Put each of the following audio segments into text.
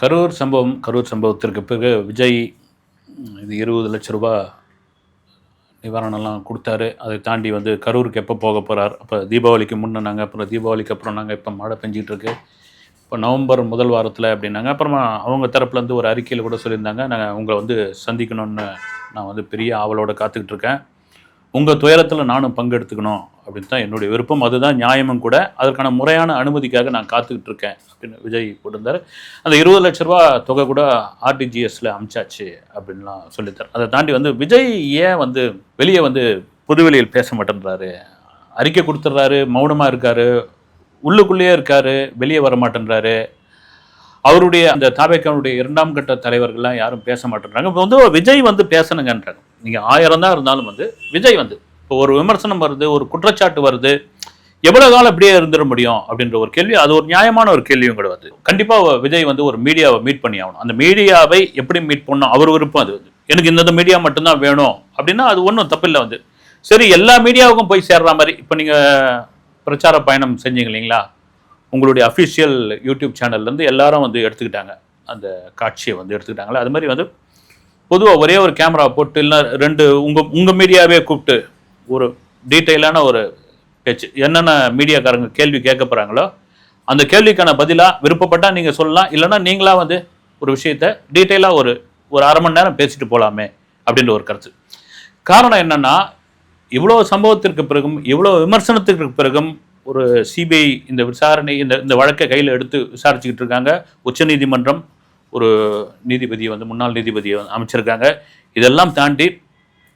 கரூர் சம்பவம் கரூர் சம்பவத்திற்கு பிறகு விஜய் இது இருபது லட்ச ரூபா நிவாரணம்லாம் கொடுத்தாரு. அதை தாண்டி வந்து கரூருக்கு எப்போ போக போகிறார் அப்போ தீபாவளிக்கு முன்னே நாங்கள் அப்புறம் தீபாவளிக்கு அப்புறம் நாங்கள் இப்போ மழை பெஞ்சிகிட்ருக்கு இப்போ நவம்பர் முதல் வாரத்தில் அப்படின்னாங்க. அப்புறமா அவங்க தரப்புலேருந்து ஒரு அறிக்கையில் கூட சொல்லியிருந்தாங்க. நாங்கள் உங்களை வந்து சந்திக்கணும்னு நான் வந்து பெரிய ஆவலோடு காத்துக்கிட்டு இருக்கேன். உங்கள் துயரத்தில் நானும் பங்கெடுத்துக்கணும் அப்படின்னு தான் என்னுடைய விருப்பம். அதுதான் நியாயமும் கூட. அதற்கான முறையான அனுமதிக்காக நான் காத்துக்கிட்டு இருக்கேன் அப்படின்னு விஜய் போட்டிருந்தார். அந்த இருபது லட்ச ரூபா தொகை கூட ஆர்டிஜிஎஸில் அமிச்சாச்சு அப்படின்லாம் சொல்லித்தார். அதை தாண்டி வந்து விஜய் ஏன் வந்து வெளியே வந்து புதுவெளியில் பேச மாட்டேன்றாரு? அறிக்கை கொடுத்துட்றாரு மௌனமாக இருக்காரு உள்ளுக்குள்ளேயே இருக்காரு வெளியே வர மாட்டேன்றாரு. அவருடைய அந்த தாபேக்கனுடைய இரண்டாம் கட்ட தலைவர்கள்லாம் யாரும் பேச மாட்டேன்றாங்க. இப்போ வந்து விஜய் வந்து பேசணுங்கன்றாங்க. நீங்கள் ஆயிரம் தான் இருந்தாலும் வந்து விஜய் வந்து இப்போ ஒரு விமர்சனம் வருது ஒரு குற்றச்சாட்டு வருது எவ்வளோ காலம் அப்படியே இருந்துட முடியும் அப்படின்ற ஒரு கேள்வி அது ஒரு நியாயமான ஒரு கேள்வியும் கிடையாது கண்டிப்பாக விஜய் வந்து ஒரு மீடியாவை மீட் பண்ணி ஆகணும். அந்த மீடியாவை எப்படி மீட் பண்ணணும்? அவர் விருப்பம் அது வந்து. எனக்கு இந்த மீடியா மட்டும்தான் வேணும் அப்படின்னா அது ஒன்றும் தப்பில்லை வந்து. சரி எல்லா மீடியாவுக்கும் போய் சேர்ற மாதிரி இப்போ நீங்கள் பிரச்சார பயணம் செஞ்சீங்க இல்லைங்களா? உங்களுடைய அஃபிஷியல் யூடியூப் சேனல்லேருந்து எல்லாரும் வந்து எடுத்துக்கிட்டாங்க. அந்த காட்சியை வந்து எடுத்துக்கிட்டாங்களா. அது மாதிரி வந்து பொதுவாக ஒரே ஒரு கேமரா போட்டு இல்லை ரெண்டு உங்கள் உங்கள் மீடியாவே கூப்பிட்டு ஒரு டீட்டெயிலான ஒரு பேச்சு என்னென்ன மீடியாக்காரங்க கேள்வி கேட்க போகிறாங்களோ அந்த கேள்விக்கான பதிலாக விருப்பப்பட்டால் நீங்கள் சொல்லலாம். இல்லைன்னா நீங்களாக வந்து ஒரு விஷயத்த டீட்டெயிலாக ஒரு ஒரு அரை மணி நேரம் பேசிட்டு போகலாமே அப்படின்ற ஒரு கருத்து. காரணம் என்னென்னா இவ்வளோ சம்பவத்திற்கு பிறகும் இவ்வளோ விமர்சனத்திற்கு பிறகும் ஒரு சிபிஐ இந்த விசாரணை இந்த இந்த வழக்கை கையில் எடுத்து விசாரிச்சுக்கிட்டு இருக்காங்க. உச்சநீதிமன்றம் ஒரு நீதிபதியை வந்து முன்னாள் நீதிபதியை வந்து அமைச்சிருக்காங்க. இதெல்லாம் தாண்டி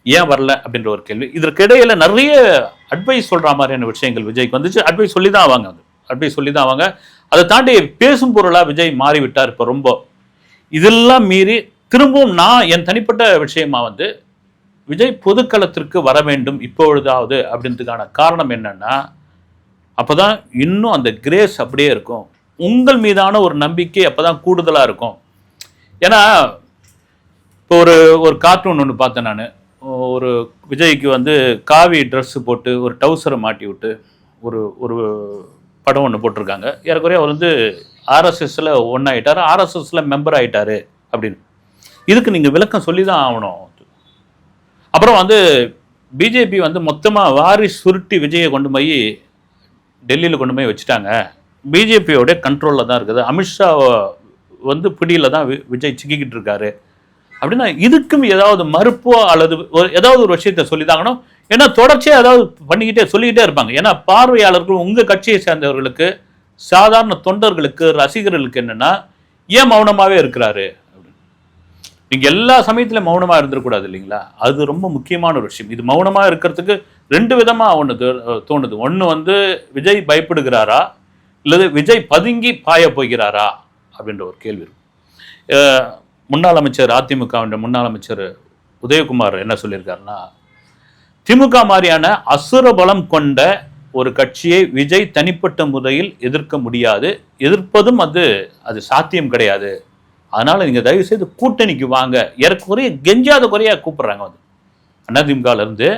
ஏன் வரல அப்படின்ற ஒரு கேள்வி. இதற்கு நிறைய அட்வைஸ் சொல்கிற மாதிரியான விஷயங்கள் விஜய்க்கு வந்துச்சு. அட்வைஸ் சொல்லி தான் ஆவாங்க அது. அட்வைஸ் சொல்லி தான் ஆவாங்க. அதை தாண்டி பேசும் பொருளாக விஜய் மாறிவிட்டார் இப்போ ரொம்ப. இதெல்லாம் மீறி திரும்பவும் நான் என் தனிப்பட்ட விஷயமா வந்து விஜய் பொதுக்களத்திற்கு வர வேண்டும் இப்பொழுதாவது அப்படின்றதுக்கான காரணம் என்னன்னா அப்போதான் இன்னும் அந்த கிரேஸ் அப்படியே இருக்கும். உங்கள் மீதான ஒரு நம்பிக்கை அப்பதான் கூடுதலாக இருக்கும். ஏன்னா இப்போ ஒரு ஒரு கார்ட்டூன் ஒன்று பார்த்தேன் நான். ஒரு விஜய்க்கு வந்து காவி ட்ரெஸ்ஸு போட்டு ஒரு டவுசரை மாட்டி விட்டு ஒரு ஒரு படம் ஒன்று போட்டிருக்காங்க. ஏறக்குறைய அவர் வந்து ஆர்எஸ்எஸ்ல ஒன்றாயிட்டார் ஆர்எஸ்எஸில் மெம்பர் ஆகிட்டார் அப்படின்னு. இதுக்கு நீங்கள் விளக்கம் சொல்லி தான் ஆகணும். அப்புறம் வந்து பிஜேபி வந்து மொத்தமாக வாரி சுருட்டி விஜயை கொண்டு போய் டெல்லியில் கொண்டு போய் வச்சுட்டாங்க. பிஜேபியோட கண்ட்ரோலில் தான் இருக்குது. அமித்ஷா வந்து பிடியில் தான் விஜய் சிக்கிக்கிட்டு இருக்காரு. அப்படின்னா இதுக்கும் ஏதாவது மறுப்போ அல்லது ஒரு ஏதாவது ஒரு விஷயத்த சொல்லிதாங்கணும் ஏன்னா தொடர்ச்சியாக ஏதாவது பண்ணிக்கிட்டே சொல்லிக்கிட்டே இருப்பாங்க. ஏன்னா பார்வையாளர்கள் உங்கள் கட்சியை சேர்ந்தவர்களுக்கு சாதாரண தொண்டர்களுக்கு ரசிகர்களுக்கு என்னென்னா ஏன் மௌனமாகவே இருக்கிறாரு? நீங்கள் எல்லா சமயத்திலும் மௌனமாக இருந்துடக்கூடாது இல்லைங்களா? அது ரொம்ப முக்கியமான ஒரு விஷயம். இது மௌனமாக இருக்கிறதுக்கு ரெண்டு விதமாக ஒன்று தோணுது. ஒன்று வந்து விஜய் பயப்படுகிறாரா? இல்லது விஜய் பதுங்கி பாய போகிறாரா அப்படின்ற ஒரு கேள்வி முன்னாள் அமைச்சர் அதிமுகவின் முன்னாள் அமைச்சர் உதயகுமார் என்ன சொல்லியிருக்காருன்னா திமுக மாதிரியான அசுர பலம் கொண்ட ஒரு கட்சியை விஜய் தனிப்பட்ட முறையில் எதிர்க்க முடியாது. எதிர்ப்பதும் அது அது சாத்தியம் கிடையாது. அதனால் நீங்கள் தயவு செய்து கூட்டணிக்கு வாங்க. ஏறக்குறைய கெஞ்சாத குறையாக கூப்பிட்றாங்க வந்து. அண்ணா இருந்து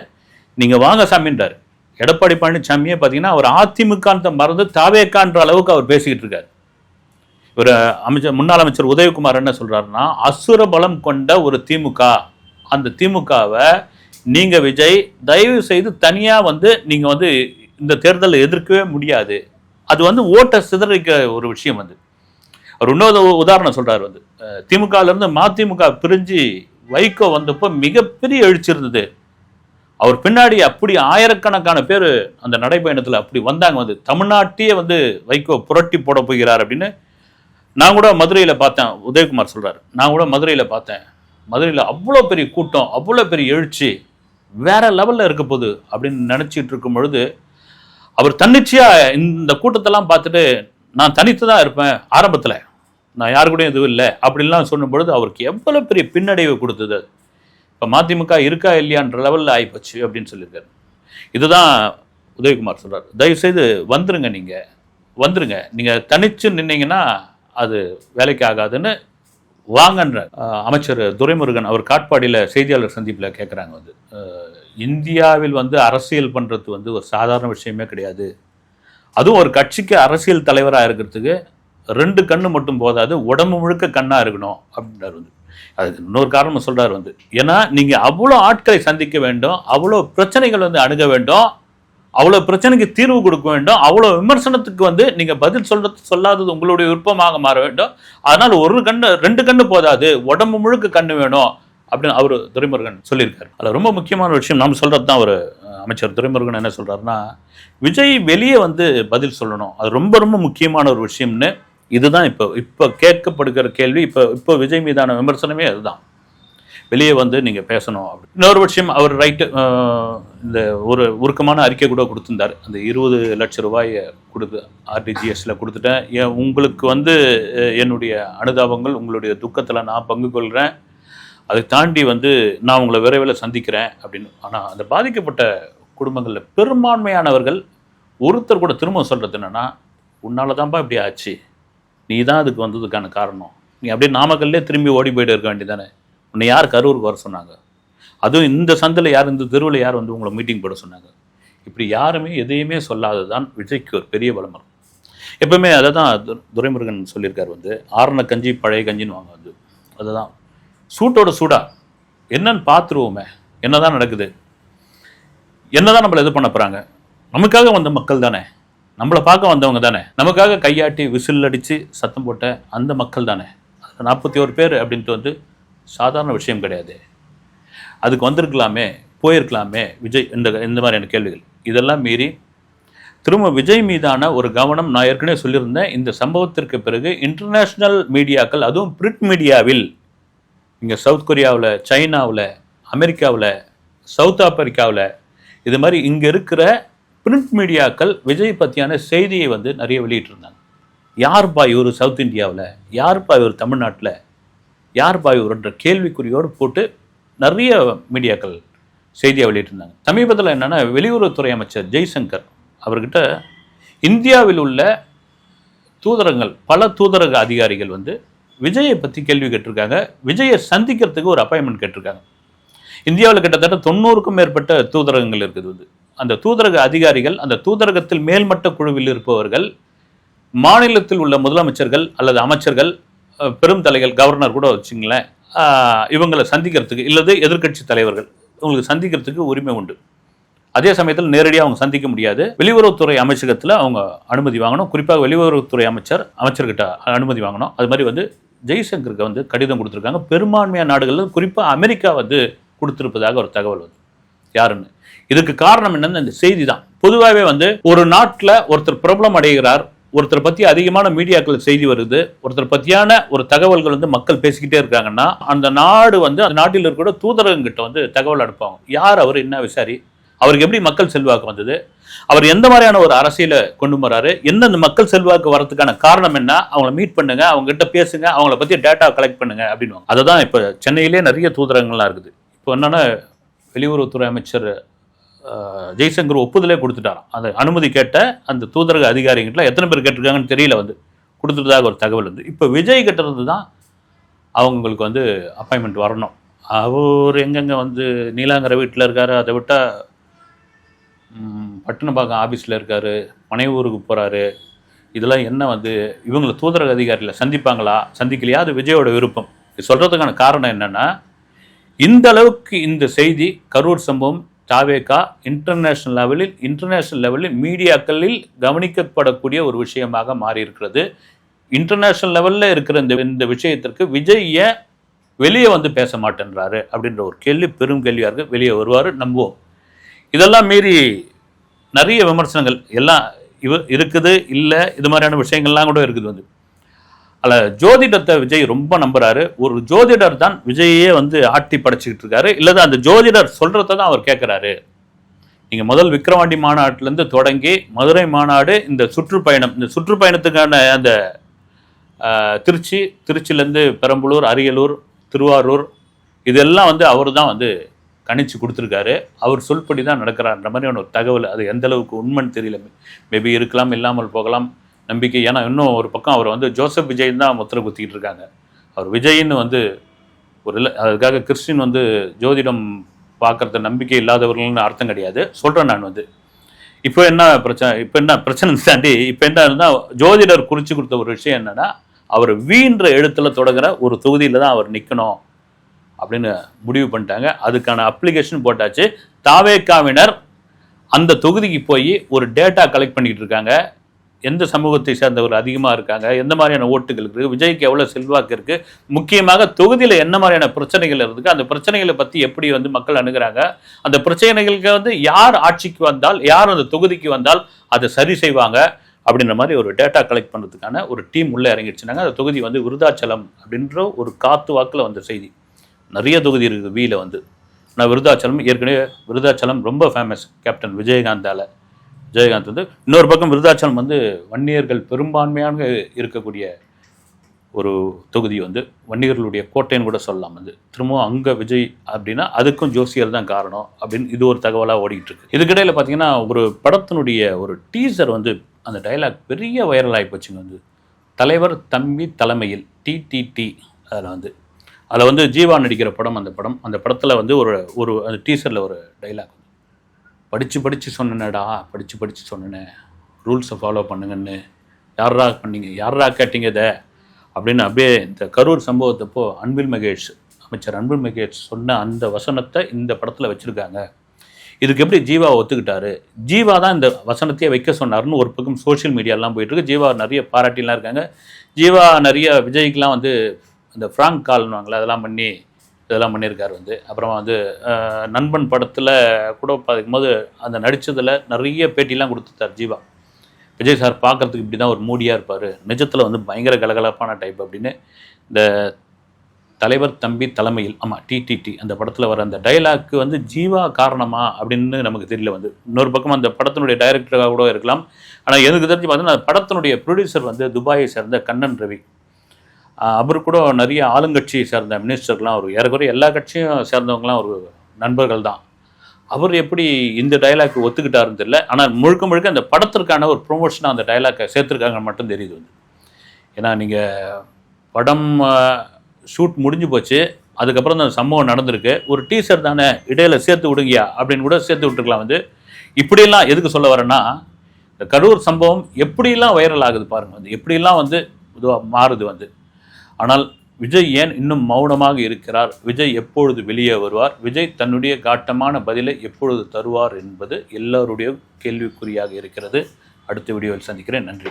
நீங்கள் வாங்க சாமின்றார். எடப்பாடி பழனிசாமியே பார்த்தீங்கன்னா அவர் அதிமுக மறந்து தாவேக்கான்ற அளவுக்கு அவர் பேசிக்கிட்டு இருக்காரு. ஒரு அமைச்சர் முன்னாள் அமைச்சர் உதயகுமார் என்ன சொல்கிறாருன்னா அசுர பலம் கொண்ட ஒரு திமுக. அந்த திமுகவை நீங்கள் விஜய் தயவு செய்து தனியாக வந்து நீங்கள் வந்து இந்த தேர்தலை எதிர்க்கவே முடியாது. அது வந்து ஓட்டை சிதறிக்க ஒரு விஷயம் வந்து. அவர் இன்னொரு உதாரணம் சொல்கிறார் வந்து. திமுகலேருந்து மதிமுக பிரிஞ்சு வைகோ வந்தப்போ மிகப்பெரிய எழுச்சி இருந்தது. அவர் பின்னாடி அப்படி ஆயிரக்கணக்கான பேர் அந்த நடைப்பயணத்தில் அப்படி வந்தாங்க. வந்து தமிழ்நாட்டையே வந்து வைகோ புரட்டி போட போகிறார் அப்படின்னு நான் கூட மதுரையில் பார்த்தேன். உதயகுமார் சொல்கிறார் நான் கூட மதுரையில் பார்த்தேன். மதுரையில் அவ்வளோ பெரிய கூட்டம் அவ்வளோ பெரிய எழுச்சி வேற லெவலில் இருக்க போகுது அப்படின்னு நினச்சிட்டு இருக்கும் பொழுது அவர் தன்னிச்சையாக இந்த கூட்டத்தெல்லாம் பார்த்துட்டு நான் தனித்து தான் இருப்பேன் ஆரம்பத்தில். நான் யாரு கூடயும் எதுவும் இல்லை அப்படின்லாம் சொல்லும் பொழுது அவருக்கு எவ்வளோ பெரிய பின்னடைவு கொடுத்தது இப்போ மதிமுக இருக்கா இல்லையான்ற லெவலில் ஆகிப்போச்சு அப்படின்னு சொல்லியிருக்காரு. இதுதான் உதயகுமார் சொல்கிறார் தயவுசெய்து வந்துருங்க நீங்கள் வந்துருங்க. நீங்கள் தனிச்சு நின்னீங்கன்னா அது வேலைக்கு ஆகாதுன்னு வாங்கன்ற அமைச்சர் துரைமுருகன் அவர் காட்பாடியில் செய்தியாளர் சந்திப்பில் கேட்குறாங்க வந்து. இந்தியாவில் வந்து அரசியல் பண்ணுறது வந்து ஒரு சாதாரண விஷயமே கிடையாது. அதுவும் ஒரு கட்சிக்கு அரசியல் தலைவராக இருக்கிறதுக்கு ரெண்டு கண்ணு மட்டும் போதாது உடம்பு முழுக்க கண்ணாக இருக்கணும் அப்படின்றாரு வந்து. அதுக்கு இன்னொரு காரணம் சொல்கிறார் வந்து. ஏன்னா நீங்கள் அவ்வளோ ஆட்களை சந்திக்க வேண்டும் அவ்வளோ பிரச்சனைகள் வந்து அணுக வேண்டும் அவ்வளோ பிரச்சனைக்கு தீர்வு கொடுக்க வேண்டும் அவ்வளோ விமர்சனத்துக்கு வந்து நீங்கள் பதில் சொல்றது சொல்லாதது உங்களுடைய விருப்பமாக மாற வேண்டும். அதனால் ஒரு கண்ணு ரெண்டு கண்ணு போதாது உடம்பு முழுக்க கண்ணு வேணும் அப்படின்னு அவர் துரைமுருகன் சொல்லியிருக்காரு. அதில் ரொம்ப முக்கியமான விஷயம் நம்ம சொல்கிறது தான் ஒரு அமைச்சர் துரைமுருகன் என்ன சொல்கிறாருன்னா விஜய் வெளியே வந்து பதில் சொல்லணும். அது ரொம்ப ரொம்ப முக்கியமான ஒரு விஷயம்னு இதுதான் இப்போ இப்போ கேட்கப்படுகிற கேள்வி இப்போ இப்போ விஜய் மீதான விமர்சனமே அதுதான். வெளியே வந்து நீங்கள் பேசணும் அப்படி. இன்னொரு விஷயம் அவர் ரைட்டு இந்த ஒரு உருக்கமான அறிக்கை கூட கொடுத்துருந்தார். அந்த இருபது லட்சம் ரூபாயை கொடுத்து ஆர்டிஜிஎஸில் கொடுத்துட்டேன். ஏன் உங்களுக்கு வந்து என்னுடைய அனுதாபங்கள் உங்களுடைய துக்கத்தில் நான் பங்கு கொள்கிறேன் அதை தாண்டி வந்து நான் உங்களை விரைவில் சந்திக்கிறேன் அப்படின்னு. ஆனால் அந்த பாதிக்கப்பட்ட குடும்பங்களில் பெரும்பான்மையானவர்கள் ஒருத்தர் கூட திரும்ப சொல்கிறது என்னென்னா உன்னால தான்ப்பா இப்படி ஆச்சு. நீ தான் அதுக்கு வந்ததுக்கான காரணம். நீ அப்படியே நாமக்கல்லே திரும்பி ஓடி போயிட்டு இருக்க வேண்டியதானே உன்னை யார் கரூருக்கு வர சொன்னாங்க? அதுவும் இந்த சந்தில் யார் இந்த தெருவில் யார் வந்து உங்களை மீட்டிங் போட சொன்னாங்க? இப்படி யாருமே எதையுமே சொல்லாதது தான் விஜய்க்கு ஒரு பெரிய பலமரம் எப்பவுமே அதை தான் துரைமுருகன் சொல்லியிருக்காரு வந்து ஆரண கஞ்சி பழைய கஞ்சின்னு வாங்க வந்து. அதுதான். சூட்டோட சூடா. என்னன்னு பார்த்துருவோமே. என்னதான் நடக்குது? என்னதான் நம்மளை இது பண்ண போகிறாங்க நமக்காக வந்த மக்கள் தானே? நம்மளை பார்க்க வந்தவங்க தானே. நமக்காக கையாட்டி விசில் அடித்து சத்தம் போட்ட அந்த மக்கள் தானே. நாற்பத்தி ஒரு பேர் அப்படின்ட்டு வந்து சாதாரண விஷயம் கிடையாது. அதுக்கு வந்திருக்கலாமே போயிருக்கலாமே விஜய் இந்த இந்த மாதிரியான கேள்விகள். இதெல்லாம் மீறி திரும்ப விஜய் மீதான ஒரு கவனம் நான் ஏற்கனவே சொல்லியிருந்தேன். இந்த சம்பவத்திற்கு பிறகு இன்டர்நேஷ்னல் மீடியாக்கள் அதுவும் பிரிண்ட் மீடியாவில் இங்கே சவுத் கொரியாவில் சைனாவில் அமெரிக்காவில் சவுத் ஆப்பிரிக்காவில் இது மாதிரி இங்கே இருக்கிற பிரிண்ட் மீடியாக்கள் விஜய் பற்றியான செய்தியை வந்து நிறைய வெளியிட்டிருந்தாங்க. யார்பா இவர் சவுத் இந்தியாவில்? யார்பா இவர் தமிழ்நாட்டில்? யார்பா இவர்ன்ற கேள்விக்குறியோடு போட்டு நிறைய மீடியாக்கள் செய்தியாக வெளியிட்டிருந்தாங்க. சமீபத்தில் என்னென்னா வெளியுறவுத்துறை அமைச்சர் ஜெய்சங்கர் அவர்கிட்ட இந்தியாவில் உள்ள தூதரங்கள் பல தூதரக அதிகாரிகள் வந்து விஜயை பற்றி கேள்வி கேட்டிருக்காங்க. விஜயை சந்திக்கிறதுக்கு ஒரு அப்பாயின்மெண்ட் கேட்டிருக்காங்க. இந்தியாவில் கிட்டத்தட்ட தொண்ணூறுக்கும் மேற்பட்ட தூதரகங்கள் இருக்குது வந்து. அந்த தூதரக அதிகாரிகள் அந்த தூதரகத்தில் மேல்மட்ட குழுவில் இருப்பவர்கள் மாநிலத்தில் உள்ள முதலமைச்சர்கள் அல்லது அமைச்சர்கள் பெரும் தலைகள் கவர்னர் கூட வச்சுங்களேன் இவங்களை சந்திக்கிறதுக்கு இல்லது எதிர்க்கட்சி தலைவர்கள் இவங்களுக்கு சந்திக்கிறதுக்கு உரிமை உண்டு. அதே சமயத்தில் நேரடியாக அவங்க சந்திக்க முடியாது. வெளியுறவுத்துறை அமைச்சகத்தில் அவங்க அனுமதி வாங்கணும். குறிப்பாக வெளியுறவுத்துறை அமைச்சர் அமைச்சர்கிட்ட அனுமதி வாங்கணும். அது மாதிரி வந்து ஜெய்சங்கருக்கு வந்து கடிதம் கொடுத்துருக்காங்க. பெரும்பான்மையான நாடுகளில் குறிப்பாக அமெரிக்கா வந்து கொடுத்துருப்பதாக ஒரு தகவல் வந்து யாருன்னு? இதுக்கு காரணம் என்னன்னு இந்த செய்தி தான் பொதுவாகவே வந்து ஒரு நாட்டில் ஒருத்தர் பிரபலம் அடைகிறார் ஒருத்தர் பற்றி அதிகமான மீடியாக்கள் செய்தி வருது ஒருத்தர் பற்றியான ஒரு தகவல்கள் வந்து மக்கள் பேசிக்கிட்டே இருக்காங்கன்னா அந்த நாடு வந்து அந்த நாட்டில் இருக்கிற தூதரகங்கிட்ட வந்து தகவல் அனுப்புவாங்க. யார் அவர் என்ன விசாரி அவருக்கு எப்படி மக்கள் செல்வாக்கு வந்தது அவர் எந்த மாதிரியான ஒரு அரசியலை கொண்டு வராரு என்ன இந்த மக்கள் செல்வாக்கு வரதுக்கான காரணம் என்ன அவங்கள மீட் பண்ணுங்க அவங்க கிட்ட பேசுங்க அவங்கள பற்றி டேட்டா கலெக்ட் பண்ணுங்க அப்படின்னு அதை தான் இப்போ சென்னையிலே நிறைய தூதரங்கள்லாம் இருக்குது. இப்போ என்னென்னா வெளியுறவுத்துறை அமைச்சர் ஜெய்சங்கர் ஒப்புதலே கொடுத்துட்டாராம். அந்த அனுமதி கேட்ட அந்த தூதரக அதிகாரிகிட்ட எத்தனை பேர் கேட்டிருக்காங்கன்னு தெரியல வந்து. கொடுத்துட்டதாக ஒரு தகவல் வந்து. இப்போ விஜய் கிட்ட இருந்து தான் அவங்களுக்கு வந்து அப்பாயின்மெண்ட் வரணும். அவர் எங்கெங்கே வந்து நீலாங்கரை வீட்டில் இருக்காரு அதை விட்டால் பட்டினப்பாக்கம் ஆஃபீஸில் இருக்கார் மனைவூருக்கு போகிறாரு இதெல்லாம் என்ன வந்து இவங்களை தூதரக அதிகாரியில் சந்திப்பாங்களா? சந்திக்கலையா? அது விஜயோட விருப்பம். இது சொல்கிறதுக்கான காரணம் என்னென்னா இந்த அளவுக்கு இந்த செய்தி கரூர் சம்பவம் தாவேகா இன்டர்நேஷ்னல் லெவலில் இன்டர்நேஷ்னல் லெவலில் மீடியாக்களில் கவனிக்கப்படக்கூடிய ஒரு விஷயமாக மாறியிருக்கிறது. இன்டர்நேஷ்னல் லெவலில் இருக்கிற இந்த இந்த விஷயத்திற்கு விஜய் ஏன் வெளியே வந்து பேச மாட்டேன்றாரு அப்படின்ற ஒரு கேள்வி பெரும் கேள்வியாக இருக்குது வெளியே வருவார் நம்புவோம். இதெல்லாம் மீறி நிறைய விமர்சனங்கள் எல்லாம் இவ இருக்குது இல்லை இது மாதிரியான விஷயங்கள்லாம் கூட இருக்குது வந்து. அதில் ஜோதிடத்தை விஜய் ரொம்ப நம்புறாரு. ஒரு ஜோதிடர் தான் விஜயே வந்து ஆட்டி படைச்சிக்கிட்டு இருக்காரு. இல்லை அந்த ஜோதிடர் சொல்கிறத தான் அவர் கேட்குறாரு நீங்கள் முதல் விக்ரவாண்டி மாநாட்டிலேருந்து தொடங்கி மதுரை மாநாடு இந்த சுற்றுப்பயணம் இந்த சுற்றுப்பயணத்துக்கான அந்த திருச்சி திருச்சியிலேருந்து பெரம்பலூர் அரியலூர் திருவாரூர் இதெல்லாம் வந்து அவர் தான் வந்து கணிச்சு கொடுத்துருக்காரு. அவர் சொல்படி தான் நடக்கிறார்ன்ற மாதிரியான ஒரு தகவல். அது எந்த அளவுக்கு உண்மைன்னு தெரியல. மேபி இருக்கலாம் இல்லாமல் போகலாம். நம்பிக்கை. ஏன்னா இன்னும் ஒரு பக்கம் அவர் வந்து ஜோசப் விஜய் தான் முத்திரை குத்திக்கிட்டு இருக்காங்க. அவர் விஜய்ன்னு வந்து ஒரு இல்லை அதுக்காக கிறிஸ்டின் வந்து ஜோதிடம் பார்க்குறத நம்பிக்கை இல்லாதவர்கள்னு அர்த்தம் கிடையாது. சொல்கிறேன் நான் வந்து. இப்போ என்ன பிரச்சனை இப்போ என்ன பிரச்சனை தாண்டி இப்போ என்ன இருந்தால் ஜோதிடர் குறித்து கொடுத்த ஒரு விஷயம் என்னென்னா அவர் வீன்ற எழுத்துல தொடங்குற ஒரு தொகுதியில் தான் அவர் நிற்கணும் அப்படின்னு முடிவு பண்ணிட்டாங்க. அதுக்கான அப்ளிகேஷன் போட்டாச்சு. தாவேக்காவினர் அந்த தொகுதிக்கு போய் ஒரு டேட்டா கலெக்ட் பண்ணிக்கிட்டு இருக்காங்க. எந்த சமூகத்தை சேர்ந்தவர்கள் அதிகமாக இருக்காங்க எந்த மாதிரியான ஓட்டுகள் இருக்குது விஜய்க்கு எவ்வளோ செல்வாக்கு இருக்குது முக்கியமாக தொகுதியில் என்ன மாதிரியான பிரச்சனைகள் இருக்குது அந்த பிரச்சனைகளை பற்றி எப்படி வந்து மக்கள் அணுகிறாங்க அந்த பிரச்சனைகளுக்கு வந்து யார் ஆட்சிக்கு வந்தால் யார் அந்த தொகுதிக்கு வந்தால் அதை சரி செய்வாங்க அப்படின்ற மாதிரி ஒரு டேட்டா கலெக்ட் பண்ணுறதுக்கான ஒரு டீம் உள்ளே இறங்கிடுச்சுனாங்க. அந்த தொகுதி வந்து விருதாச்சலம் அப்படின்ற ஒரு காத்து வாக்கில் வந்த செய்தி. நிறைய தொகுதி இருக்குது வீல வந்து. நான் விருதாச்சலம் ஏற்கனவே விருதாச்சலம் ரொம்ப ஃபேமஸ் கேப்டன் விஜயகாந்தால். ஜெயகாந்த் வந்து இன்னொரு பக்கம் விருதாச்சலம் வந்து வன்னியர்கள் பெரும்பான்மையாக இருக்கக்கூடிய ஒரு தொகுதி வந்து வன்னியர்களுடைய கோட்டைன்னு கூட சொல்லலாம். வந்து திரும்பவும் அங்கே விஜய் அப்படின்னா அதுக்கும் ஜோசியர் தான் காரணம் அப்படின்னு இது ஒரு தகவலாக ஓடிக்கிட்டு இருக்கு. இதுக்கிடையில் பார்த்தீங்கன்னா ஒரு படத்தினுடைய ஒரு டீசர் வந்து அந்த டைலாக் பெரிய வைரல் ஆகி போச்சுங்க. வந்து தலைவர் தம்பி தலைமையில் டிடிடி அதில் வந்து அதில் வந்து ஜீவா நடிக்கிற படம் அந்த படம். அந்த படத்தில் வந்து ஒரு ஒரு அந்த டீசரில் ஒரு டைலாக் படித்து படித்து சொன்னேனடா படித்து படித்து சொன்னேனே. ரூல்ஸை ஃபாலோ பண்ணுங்கன்னு. யாரா பண்ணீங்க யாரா கேட்டீங்க இதை? அப்படின்னு அப்படியே இந்த கரூர் சம்பவத்தப்போ அன்பில் மகேஷ் அமைச்சர் அன்பில் மகேஷ் சொன்ன அந்த வசனத்தை இந்த படத்தில் வச்சுருக்காங்க. இதுக்கு எப்படி ஜீவா ஒத்துக்கிட்டாரு? ஜீவா தான் இந்த வசனத்தையே வைக்க சொன்னார்னு ஒரு பக்கம் சோஷியல் மீடியாலாம் போயிட்டுருக்கு. ஜீவா நிறைய பாராட்டிலாம் இருக்காங்க. ஜீவா நிறைய விஜய்க்கெலாம் வந்து இந்த ஃப்ராங்க் கால்னுவாங்களே அதெல்லாம் பண்ணி இதெல்லாம் பண்ணியிருக்காரு வந்து. அப்புறமா வந்து நண்பன் படத்தில் கூட பார்க்கும்போது அந்த நடித்ததில் நிறைய பேட்டிலாம் கொடுத்துட்டார் ஜீவா. விஜய் சார் பார்க்கறதுக்கு இப்படி தான் ஒரு மூடியாக இருப்பார். நிஜத்தில் வந்து பயங்கர கலகலப்பான டைப் அப்படின்னு இந்த தலைவர் தம்பி தலைமையில் ஆமாம் டிடிடி அந்த படத்தில் வர அந்த டைலாக்கு வந்து ஜீவா காரணமா அப்படின்னு நமக்கு தெரியல வந்து. இன்னொரு பக்கம் அந்த படத்தினுடைய டைரக்டராக கூட இருக்கலாம். ஆனால் எனக்கு தெரிஞ்சு பார்த்தீங்கன்னா படத்தினுடைய ப்ரொடியூசர் வந்து துபாயை சேர்ந்த கண்ணன் ரவி. அவர் கூட நிறைய ஆளுங்கட்சியை சேர்ந்த மினிஸ்டர்லாம் அவர் ஏறக்குறைய எல்லா கட்சியும் சேர்ந்தவங்களாம் ஒரு நண்பர்கள் தான். அவர் எப்படி இந்த டைலாக் ஒத்துக்கிட்டாருன்னு தெரியல. ஆனால் முழுக்க முழுக்க அந்த படத்திற்கான ஒரு ப்ரொமோஷனாக அந்த டைலாக்கை சேர்த்துருக்காங்க மட்டும் தெரியுது வந்து. ஏன்னா நீங்கள் படம் ஷூட் முடிஞ்சு போச்சு. அதுக்கப்புறம் அந்த சம்பவம் நடந்திருக்கு. ஒரு டீசர் தானே இடையில சேர்த்து விடுங்கயா அப்படின்னு கூட சேர்த்து விட்டுருக்கலாம் வந்து. இப்படியெல்லாம் எதுக்கு சொல்ல வரேன்னா இந்த கரூர் சம்பவம் எப்படியெல்லாம் வைரல் ஆகுது பாருங்க வந்து. எப்படியெல்லாம் வந்து இதுவாக மாறுது வந்து. ஆனால் விஜய் ஏன் இன்னும் மௌனமாக இருக்கிறார்? விஜய் எப்பொழுது வெளியே வருவார்? விஜய் தன்னுடைய காட்டமான பதிலை எப்பொழுது தருவார் என்பது எல்லோருடைய கேள்விக்குறியாக இருக்கிறது. அடுத்த வீடியோவில் சந்திக்கிறேன். நன்றி.